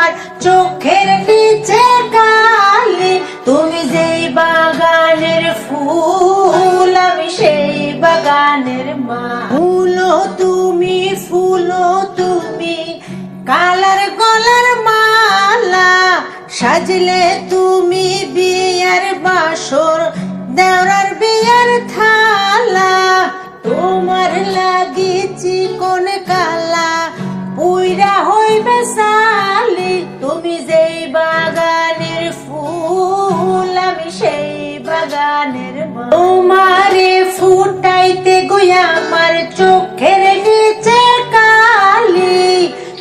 আমার চোখের নিচে কালি, তুমি যেই বাগানের ফুল, আমি সেই বাগানের মা ফুলো তুমি ফুলো, তুমি কালার কলার মালা, সাজলে তুমি বিয়ার বাসর দেওয়ার বিয়ার থালা। তোমার লাগি চিকন কালা, পুইরা তোমারে ফুটাইতে গইয়া আমার চোখের নিচে কালি।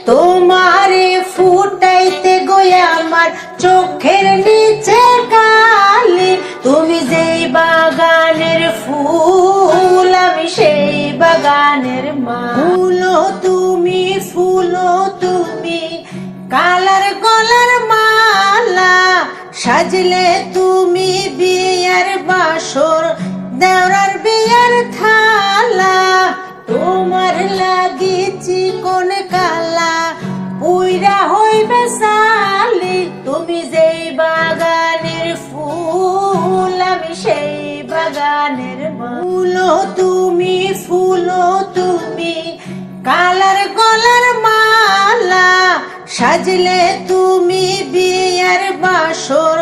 তোমারে ফুটাইতে গইয়া আমার চোখের নিচে কালি। তুমি যেই বাগানের ফুল, আমি সেই বাগানের মা। ফুলো তুমি ফুলো তুমি, কালার গলার মালা সাজলে তুমি বিয়ার বাসর, দেওরার বিয়ার থালা, তোমার লাগি চিকন কালা, পুইরা হইবে সালি, তুমি যেই বাগানের ফুল, আমি সেই বাগানের। ফুলো তুমি ফুলো তুমি, কালার গলার মালা, সাজলে তুমি বিয়ার বাসর,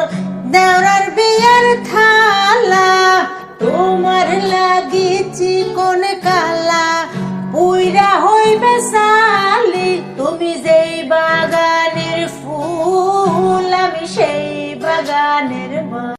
দেওরার বিয়ার থালা সেই বাগানের মা।